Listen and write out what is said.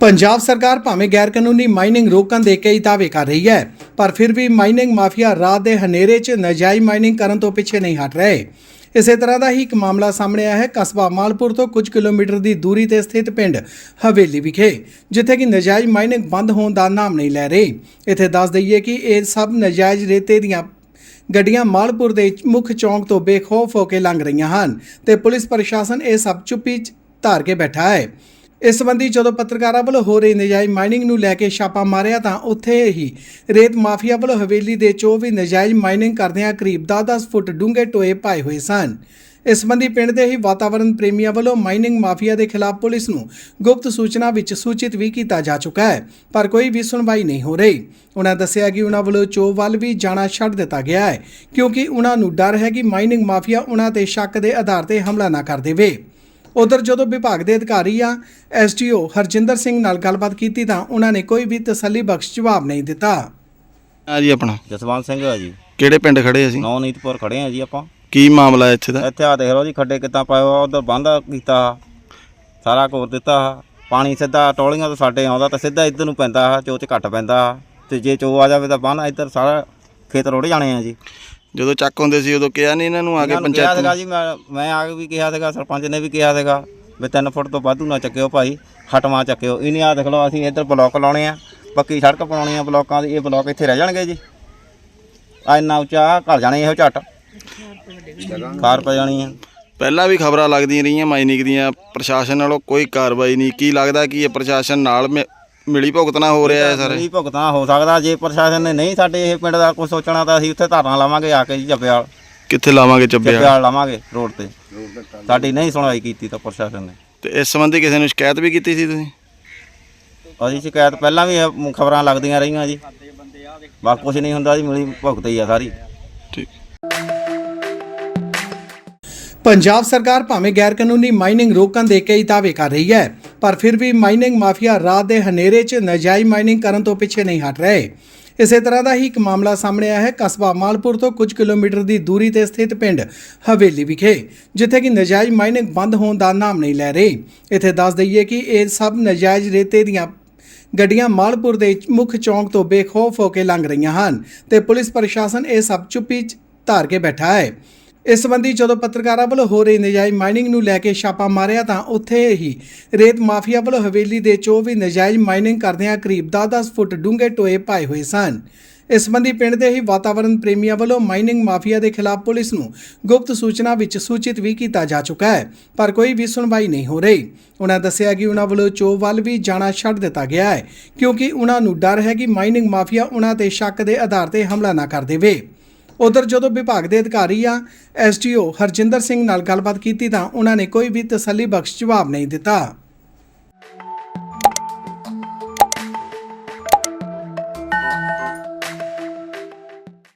ਪੰਜਾਬ ਸਰਕਾਰ ਭਾਵੇਂ ਗੈਰ ਕਾਨੂੰਨੀ ਮਾਈਨਿੰਗ ਰੋਕਣ ਦੇ ਕਈ ਦਾਅਵੇ ਕਰ ਰਹੀ ਹੈ, ਪਰ ਫਿਰ ਵੀ ਮਾਈਨਿੰਗ ਮਾਫੀਆ ਰਾਤ ਦੇ ਹਨੇਰੇ 'ਚ ਨਜਾਇਜ਼ ਮਾਈਨਿੰਗ ਕਰਨ ਤੋਂ ਪਿੱਛੇ ਨਹੀਂ ਹਟ ਰਹੇ। ਇਸੇ ਤਰ੍ਹਾਂ ਦਾ ਹੀ ਇੱਕ ਮਾਮਲਾ ਸਾਹਮਣੇ ਆਇਆ ਹੈ, ਕਸਬਾ ਮਾਲਪੁਰ ਤੋਂ ਕੁਝ ਕਿਲੋਮੀਟਰ ਦੀ ਦੂਰੀ ਤੇ ਸਥਿਤ ਪਿੰਡ ਹਵੇਲੀ ਵਿਖੇ, ਜਿੱਥੇ ਕਿ ਨਜਾਇਜ਼ ਮਾਈਨਿੰਗ ਬੰਦ ਹੋਣ ਦਾ ਨਾਮ ਨਹੀਂ ਲੈ ਰਹੀ। ਇੱਥੇ ਦੱਸ ਦਈਏ ਕਿ ਇਹ ਸਭ ਨਜਾਇਜ਼ ਰੇਤੇ ਦੀਆਂ ਗੱਡੀਆਂ ਮਾਲਪੁਰ ਦੇ ਮੁੱਖ ਚੌਂਕ ਤੋਂ ਬੇਖੌਫ ਹੋ ਕੇ ਲੰਘ ਰਹੀਆਂ ਹਨ ਤੇ ਪੁਲਿਸ ਪ੍ਰਸ਼ਾਸਨ ਇਹ ਸਭ ਚੁੱਪੀ ਧਾਰ ਕੇ ਬੈਠਾ ਹੈ। ਇਸ ਸੰਬੰਧੀ ਜਦੋਂ ਪੱਤਰਕਾਰਾਂ ਵੱਲੋਂ ਹੋ ਰਹੀ ਨਜਾਇਜ਼ ਮਾਈਨਿੰਗ ਨੂੰ ਲੈ ਕੇ ਛਾਪਾ ਮਾਰਿਆ ਤਾਂ ਉੱਥੇ ਹੀ ਰੇਤ ਮਾਫੀਆ ਵੱਲੋਂ ਹਵੇਲੀ ਦੇ ਚੋ ਵੀ ਨਜਾਇਜ਼ ਮਾਈਨਿੰਗ ਕਰਦਿਆਂ ਕਰੀਬ 10-10 ਫੁੱਟ ਡੂੰਘੇ ਟੋਏ ਪਾਏ ਹੋਏ ਸਨ। ਇਸ ਸੰਬੰਧੀ ਪਿੰਡ ਦੇ ਹੀ ਵਾਤਾਵਰਣ ਪ੍ਰੇਮੀਆਂ ਵੱਲੋਂ ਮਾਈਨਿੰਗ ਮਾਫੀਆ ਦੇ ਖਿਲਾਫ ਪੁਲਿਸ ਨੂੰ ਗੁਪਤ ਸੂਚਨਾ ਵਿੱਚ ਸੂਚਿਤ ਵੀ ਕੀਤਾ ਜਾ ਚੁੱਕਾ ਹੈ, ਪਰ ਕੋਈ ਵੀ ਸੁਣਵਾਈ ਨਹੀਂ ਹੋ ਰਹੀ। ਉਹਨਾਂ ਦੱਸਿਆ ਕਿ ਉਹਨਾਂ ਵੱਲੋਂ ਚੋਅ ਵੱਲ ਵੀ ਜਾਣਾ ਛੱਡ ਦਿੱਤਾ ਗਿਆ ਹੈ, ਕਿਉਂਕਿ ਉਹਨਾਂ ਨੂੰ ਡਰ ਹੈ ਕਿ ਮਾਈਨਿੰਗ ਮਾਫੀਆ ਉਹਨਾਂ ਤੇ ਸ਼ੱਕ ਦੇ ਆਧਾਰ ਤੇ ਹਮਲਾ ਨਾ ਕਰ ਦੇਵੇ। ਉਧਰ ਜਦੋਂ ਵਿਭਾਗ ਦੇ ਅਧਿਕਾਰੀ ਆ ਐਸਟੀਓ ਹਰਜਿੰਦਰ ਸਿੰਘ ਨਾਲ ਗੱਲਬਾਤ ਕੀਤੀ ਤਾਂ ਉਹਨਾਂ ਨੇ ਕੋਈ ਵੀ ਤਸੱਲੀ ਬਖਸ਼ ਜਵਾਬ ਨਹੀਂ ਦਿੱਤਾ। ਆ ਜੀ ਆਪਣਾ। ਜਸਵੰਤ ਸਿੰਘ ਆ ਜੀ। ਕਿਹੜੇ ਪਿੰਡ ਖੜੇ ਅਸੀਂ? ਨੌ ਨੀਤਪੁਰ ਖੜੇ ਆ ਜੀ ਆਪਾਂ। ਕੀ ਮਾਮਲਾ ਹੈ ਇੱਥੇ ਦਾ? ਇੱਥੇ ਆ ਦੇਖ ਲਓ ਜੀ ਖੱਡੇ ਕਿੱਦਾਂ ਪਾਇਆ ਹੋਇਆ ਉਧਰ ਬੰਦ ਕੀਤਾ ਸਾਰਾ ਕੋਰ ਦਿੱਤਾ ਪਾਣੀ ਸਿੱਧਾ ਟੋਲੀਆਂ ਤੋਂ ਸਾਡੇ ਆਉਂਦਾ ਤਾਂ ਸਿੱਧਾ ਇੱਧਰ ਨੂੰ ਪੈਂਦਾ ਚੋਚ ਘੱਟ ਪੈਂਦਾ ਤੇ ਜੇ ਚੋ ਆ ਜਾਵੇ ਤਾਂ ਬੰਨ ਇੱਧਰ ਸਾਰਾ ਖੇਤ ਰੁੜ ਜਾਣੇ ਆ ਜੀ। ਜਦੋਂ ਚੱਕ ਹੁੰਦੇ ਸੀ ਉਦੋਂ ਕਿਹਾ ਨਹੀਂ ਇਹਨਾਂ ਨੂੰ ਆ ਕੇ ਇਹਨਾਂ ਨੂੰ ਕਿਹਾ ਪੰਚਾਇਤ ਸੀਗਾ ਜੀ ਮੈਂ ਮੈਂ ਆ ਕੇ ਵੀ ਕਿਹਾ ਸੀਗਾ ਸਰਪੰਚ ਨੇ ਵੀ ਕਿਹਾ ਸੀਗਾ ਵੀ 3 ਫੁੱਟ ਤੋਂ ਵਾਧੂ ਨਾ ਚੱਕਿਓ ਭਾਈ ਹਟਵਾ ਚੱਕਿਓ। ਇਹਨੇ ਆ ਦੇਖ ਲਓ ਅਸੀਂ ਇੱਧਰ ਬਲੋਕ ਲਾਉਣੇ ਆ ਪੱਕੀ ਸੜਕ ਬਣਾਉਣੀ ਆ ਬਲੋਕਾਂ ਦੀ ਇਹ ਬਲੋਕ ਇੱਥੇ ਰਹਿ ਜਾਣਗੇ ਜੀ। ਆ ਇੰਨਾ ਉੱਚਾ ਘਰ ਜਾਣੇ ਇਹੋ ਝੱਟ। ਕਾਰ ਪੈ ਜਾਣੀ ਆ। ਪਹਿਲਾਂ ਵੀ ਖਬਰਾਂ ਲੱਗਦੀਆਂ ਰਹੀਆਂ ਮਾਈਨਿੰਗ ਦੀਆਂ ਪ੍ਰਸ਼ਾਸਨ ਵੱਲੋਂ ਕੋਈ ਕਾਰਵਾਈ ਨਹੀਂ। ਕੀ ਲੱਗਦਾ ਕਿ ਇਹ ਪ੍ਰਸ਼ਾਸਨ ਨਾਲ ਮਿ- ਮਿਲੀ ਭੁਗਤਣਾ ਹੋ ਰਿਹਾ ਹੈ ਸਾਰੇ। ਨਹੀਂ ਭੁਗਤਾਨ ਹੋ ਸਕਦਾ ਜੇ ਪ੍ਰਸ਼ਾਸਨ ਨੇ ਨਹੀਂ ਸਾਡੇ ਇਹ ਪਿੰਡ ਦਾ ਕੁਝ ਸੋਚਣਾ ਤਾਂ ਅਸੀਂ ਉੱਥੇ ਧਰਨਾ ਲਾਵਾਂਗੇ ਆ ਕੇ ਜੀ ਜੱਪਿਆਲ ਕਿੱਥੇ ਲਾਵਾਂਗੇ ਚੱਬਿਆ ਜੱਪਿਆਲ ਲਾਵਾਂਗੇ ਰੋਡ ਤੇ। ਸਾਡੀ ਨਹੀਂ ਸੁਣਵਾਈ ਕੀਤੀ ਤਾਂ ਪ੍ਰਸ਼ਾਸਨ ਨੇ। ਤੇ ਇਸ ਸੰਬੰਧੀ ਕਿਸੇ ਨੂੰ ਸ਼ਿਕਾਇਤ ਵੀ ਕੀਤੀ ਸੀ ਤੁਸੀਂ? ਅਸੀਂ ਸ਼ਿਕਾਇਤ ਪਹਿਲਾਂ ਵੀ ਖਬਰਾਂ ਲੱਗਦੀਆਂ ਰਹੀਆਂ ਜੀ। ਬਸ ਕੁਝ ਨਹੀਂ ਹੁੰਦਾ ਜੀ ਮਿਲੀ ਭੁਗਤ ਹੀ ਆ ਸਾਰੀ। ਠੀਕ। ਪੰਜਾਬ ਸਰਕਾਰ ਭਾਵੇਂ ਗੈਰ ਕਾਨੂੰਨੀ ਮਾਈਨਿੰਗ ਰੋਕਣ ਦੇ ਕਈ ਦਾਅਵੇ ਕਰ ਰਹੀ ਹੈ। ਪਰ ਫਿਰ ਵੀ ਮਾਈਨਿੰਗ ਮਾਫੀਆ ਰਾਤ ਦੇ ਹਨੇਰੇ 'ਚ ਨਜਾਇਜ਼ ਮਾਈਨਿੰਗ ਕਰਨ ਤੋਂ ਪਿੱਛੇ ਨਹੀਂ ਹਟ ਰਹੇ। ਇਸੇ ਤਰ੍ਹਾਂ ਦਾ ਹੀ ਇੱਕ ਮਾਮਲਾ ਸਾਹਮਣੇ ਆਇਆ ਹੈ। ਕਸਬਾ ਮਾਲਪੁਰ ਤੋਂ ਕੁਝ ਕਿਲੋਮੀਟਰ ਦੀ ਦੂਰੀ ਤੇ ਸਥਿਤ ਪਿੰਡ ਹਵੇਲੀ ਵਿਖੇ, ਜਿੱਥੇ ਕਿ ਨਜਾਇਜ਼ ਮਾਈਨਿੰਗ ਬੰਦ ਹੋਣ ਦਾ ਨਾਮ ਨਹੀਂ ਲੈ ਰਹੀ। ਇੱਥੇ ਦੱਸ ਦਈਏ ਕਿ ਇਹ ਸਭ ਨਜਾਇਜ਼ ਰੇਤੇ ਦੀਆਂ ਗੱਡੀਆਂ ਮਾਲਪੁਰ ਦੇ ਮੁੱਖ ਚੌਂਕ ਤੋਂ ਬੇਖੌਫ ਹੋ ਕੇ ਲੰਘ ਰਹੀਆਂ ਹਨ ਤੇ ਪੁਲਿਸ ਪ੍ਰਸ਼ਾਸਨ ਇਹ ਸਭ ਚੁੱਪੀ ਧਾਰ ਕੇ ਬੈਠਾ ਹੈ। ਇਸ ਸੰਬੰਧੀ ਜਦੋਂ ਪੱਤਰਕਾਰਾਂ ਵੱਲੋਂ ਹੋ ਰਹੀ ਨਜਾਇਜ਼ ਮਾਈਨਿੰਗ ਨੂੰ ਲੈ ਕੇ ਛਾਪਾ ਮਾਰਿਆ ਤਾਂ ਉੱਥੇ ਹੀ ਰੇਤ ਮਾਫੀਆ ਵੱਲੋਂ ਹਵੇਲੀ ਦੇ ਚੋ ਵੀ ਨਜਾਇਜ਼ ਮਾਈਨਿੰਗ ਕਰਦਿਆਂ ਕਰੀਬ 10-10 ਫੁੱਟ ਡੂੰਘੇ ਟੋਏ ਪਾਏ ਹੋਏ ਸਨ। ਇਸ ਸੰਬੰਧੀ ਪਿੰਡ ਦੇ ਹੀ ਵਾਤਾਵਰਣ ਪ੍ਰੇਮੀਆਂ ਵੱਲੋਂ ਮਾਈਨਿੰਗ ਮਾਫੀਆ ਦੇ ਖਿਲਾਫ ਪੁਲਿਸ ਨੂੰ ਗੁਪਤ ਸੂਚਨਾ ਵਿੱਚ ਸੂਚਿਤ ਵੀ ਕੀਤਾ ਜਾ ਚੁੱਕਾ ਹੈ, ਪਰ ਕੋਈ ਵੀ ਸੁਣਵਾਈ ਨਹੀਂ ਹੋ ਰਹੀ। ਉਹਨਾਂ ਦੱਸਿਆ ਕਿ ਉਹਨਾਂ ਵੱਲੋਂ ਚੋ ਵੱਲ ਵੀ ਜਾਣਾ ਛੱਡ ਦਿੱਤਾ ਗਿਆ ਹੈ, ਕਿਉਂਕਿ ਉਹਨਾਂ ਨੂੰ ਡਰ ਹੈ ਕਿ ਮਾਈਨਿੰਗ ਮਾਫੀਆ ਉਹਨਾਂ ਤੇ ਸ਼ੱਕ ਦੇ ਆਧਾਰ ਤੇ ਹਮਲਾ ਨਾ ਕਰ ਦੇਵੇ। ਉਧਰ ਜਦੋਂ ਵਿਭਾਗ ਦੇ ਅਧਿਕਾਰੀ ਆ ਐਸਟੀਓ ਹਰਜਿੰਦਰ ਸਿੰਘ ਨਾਲ ਗੱਲਬਾਤ ਕੀਤੀ ਤਾਂ ਉਹਨਾਂ ਨੇ ਕੋਈ ਵੀ ਤਸੱਲੀ ਬਖਸ਼ ਜਵਾਬ ਨਹੀਂ ਦਿੱਤਾ।